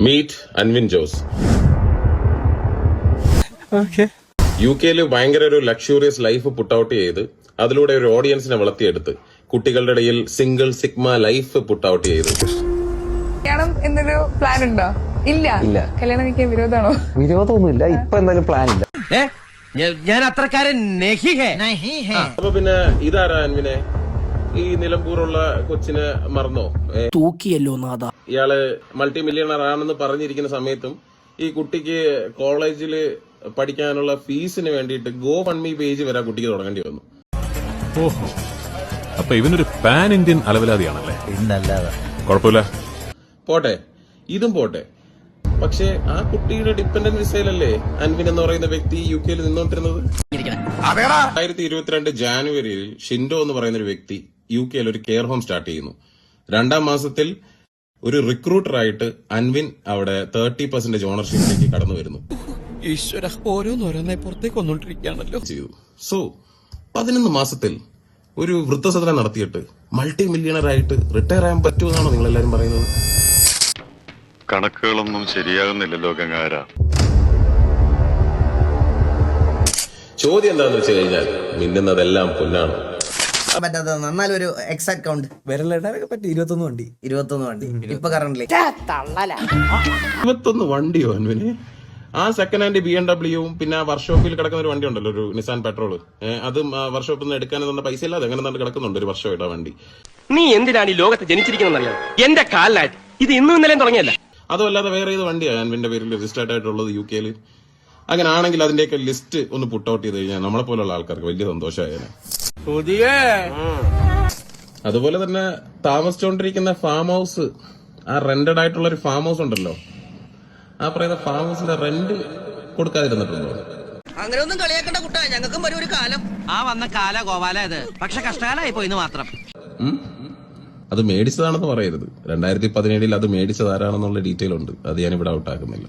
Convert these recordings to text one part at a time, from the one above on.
Meet Anvin Jose okay U കെയിൽ ഭയങ്കര ഒരു ലക്ഷൂറിയസ് ലൈഫ് പുട്ട് ഔട്ട് ചെയ്ത് അതിലൂടെ ഒരു ഓഡിയൻസിനെ വളർത്തിയെടുത്ത് കുട്ടികളുടെ ഇടയിൽ single sigma life put out ചെയ്ത്. കല്യാണം എന്നൊരു പ്ലാൻ ഉണ്ടോ? ഇല്ല. ഇല്ല. കല്യാണം കഴിക്കാൻ വിരോധാണോ വിരോധമൊന്നുമില്ല. ഇപ്പൊ എന്തായാലും പ്ലാൻ ഇല്ല. ഞാൻ അത്രക്കാരൻ അപ്പൊ പിന്നെ ഇതാരാ അൻവിനെ? ഈ നിലമ്പൂറുള്ള കൊച്ചിനെ മറന്നോ? തൂക്കിയല്ലോ നാഥ. ഇയാൾ മൾട്ടി മില്യണർ ആണെന്ന് പറഞ്ഞിരിക്കുന്ന സമയത്തും ഈ കുട്ടിക്ക് കോളേജിൽ പഠിക്കാനുള്ള ഫീസിന് വേണ്ടിയിട്ട് ഗോ ഫൺമി പേജ് വരെ ആ കുട്ടിക്ക് തുടങ്ങേണ്ടി വന്നു. ഓഹോ. അപ്പൊ ഇവനൊരു പാൻ ഇന്ത്യൻ അലവലാതിയാണല്ലേ? കുഴപ്പമില്ല. പോട്ടെ ഇതും പോട്ടെ. പക്ഷേ ആ കുട്ടിയുടെ ഡിപ്പെൻഡന്റ് വിസയിലല്ലേ അൻവിൻ എന്ന് പറയുന്ന വ്യക്തി യു കെയിൽ നിന്നോണ്ടിരുന്നത് രണ്ടായിരത്തി ഇരുപത്തിരണ്ട് ജാനുവരിയിൽ ഷിൻഡോ എന്ന് പറയുന്ന ഒരു വ്യക്തി യു കെയിൽ ഒരു കെയർ ഹോം സ്റ്റാർട്ട് ചെയ്യുന്നു. രണ്ടാം മാസത്തിൽ ഒരു റിക്രൂട്ടറായിട്ട് അൻവിൻ അവിടെ തേർട്ടി പെർസെന്റേജ് ഓണർഷിപ്പിലേക്ക് കടന്നു വരുന്നു. ഈശ്വര ഓരോന്നോരോന്നെ പുറത്തേക്ക് വന്നോണ്ടിരിക്കുകയാണല്ലോ. ചെയ്തു. സോ പതിനൊന്ന് മാസത്തിൽ ഒരു വൃദ്ധസദനം നടത്തിയിട്ട് മൾട്ടി മില്യണർ ആയിട്ട് റിട്ടയർ ആകാൻ പറ്റുമെന്നാണോ നിങ്ങൾ എല്ലാരും പറയുന്നത്? കണക്കുകളൊന്നും ശരിയാകുന്നില്ലല്ലോ ഗംഗാര ചോദ്യം എന്താണെന്ന് വെച്ച് കഴിഞ്ഞാൽ മിന്നുന്നതെല്ലാം പൊന്നാണ്. പറ്റാത്ത എന്നാലും ഒരു എക്സാക്ട് കൗണ്ട് വിരലിടാനൊക്കെ പറ്റി ഇരുപത്തൊന്ന് വണ്ടി. ഇരുപത്തൊന്ന് വണ്ടി. ഇപ്പൊ കറന്റ് ഇരുപത്തൊന്ന് വണ്ടിയോ അനുവിന് ആ സെക്കൻഡ് ഹാൻഡ് ബി എം ഡബ്ല്യൂവും പിന്നെ ആ വർക്ക്ഷോപ്പിൽ കിടക്കുന്ന ഒരു വണ്ടി ഉണ്ടല്ലോ ഒരു നിസാൻ പെട്രോൾ അത് വർക്ക്ഷോപ്പിൽ നിന്ന് എടുക്കാൻ തന്നെ പൈസ ഇല്ലാതെ അങ്ങനെ തന്നെ കിടക്കുന്നുണ്ട് ഒരു വർഷമായിട്ട് ആ വണ്ടി. നീ എന്തിനാണ് ഈ ലോകത്ത് ജനിച്ചിരിക്കുന്നറിയാം എന്റെ കാലിലായിട്ട് ഇത് ഇന്നും ഇന്നലെ തുടങ്ങിയല്ല അതല്ലാതെ വേറെ ഏത് വണ്ടിയാണ് അൻവിന്റെ പേരിൽ രജിസ്റ്റേർഡ് ആയിട്ടുള്ളത് യു കെയിൽ അങ്ങനെ ആണെങ്കിൽ അതിന്റെയൊക്കെ ലിസ്റ്റ് ഒന്ന് പുട്ട് ഔട്ട് ചെയ്ത് കഴിഞ്ഞാൽ നമ്മളെ പോലുള്ള ആൾക്കാർക്ക് വലിയ സന്തോഷമായേനെ. അതുപോലെ തന്നെ താമസിച്ചുകൊണ്ടിരിക്കുന്ന ഫാം ഹൗസ് ആ റെന്റഡ് ആയിട്ടുള്ള ഒരു ഫാം ഹൗസ് ഉണ്ടല്ലോ. ആ പറയുന്ന ഫാം ഹൗസിന്റെ റെന്റ് കൊടുക്കാതിരുന്നിട്ടുണ്ടോ? അങ്ങനെ ഒന്നും കളിയാക്കണ്ട കുട്ടാ ഞങ്ങൾക്കും വരും ഒരു കാലം. ആ വന്ന കാല ഗോപാല ഇത്. പക്ഷെ കഷ്ടകാലായി പോയിന്ന് മാത്രം. അത് മേടിച്ചതാണെന്ന് പറയരുത്. രണ്ടായിരത്തി പതിനേഴിൽ അത് മേടിച്ചത് ആരാണെന്നുള്ള ഡീറ്റെയിൽ ഉണ്ട്. അത് ഞാൻ ഇവിടെ ഔട്ടാക്കുന്നില്ല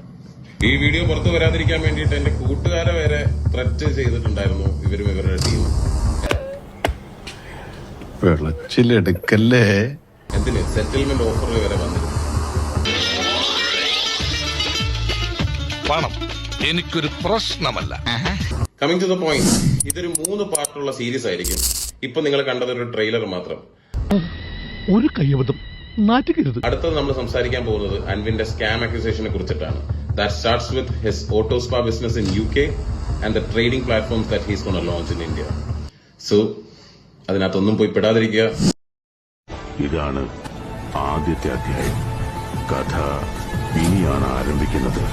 ഈ വീഡിയോ പുറത്തു വരാതിരിക്കാൻ വേണ്ടിയിട്ട് എന്റെ കൂട്ടുകാരെ വരെ ത്രെറ്റ് ചെയ്തിട്ടുണ്ടായിരുന്നു ഇവരും ഇവരുടെ ടീം വിളച്ചിലെടുക്കല്ലേ എന്തിന്? സെറ്റിൽമെന്റ് ഓഫറിൽ വരെ വന്നിരുന്നു. പണം എനിക്കൊരു പ്രശ്നമല്ല. കമ്മിങ് ടു ദ പോയിന്റ് ഇതൊരു മൂന്ന് പാർട്ടുള്ള സീരീസ് ആയിരിക്കും. ഇപ്പൊ നിങ്ങൾ കണ്ടത് ഒരു ട്രെയിലർ മാത്രം. ഒരു കയ്യബദ്ധം നാറ്റുകരുത് അടുത്തത് നമ്മൾ സംസാരിക്കാൻ പോകുന്നത് അൻവിന്റെ സ്കാം അക്യൂസേഷനെ കുറിച്ചിട്ടാണ്. That starts with his Autospa business in U K and the trading platforms that he's gonna launch in India so അതിനകത്തൊന്നും പോയി പെടാതിരിക്കുക. ഇതാണ് ആദ്യത്തെ അധ്യായം. കഥ ഇനിയാണ് ആരംഭിക്കുന്നത്.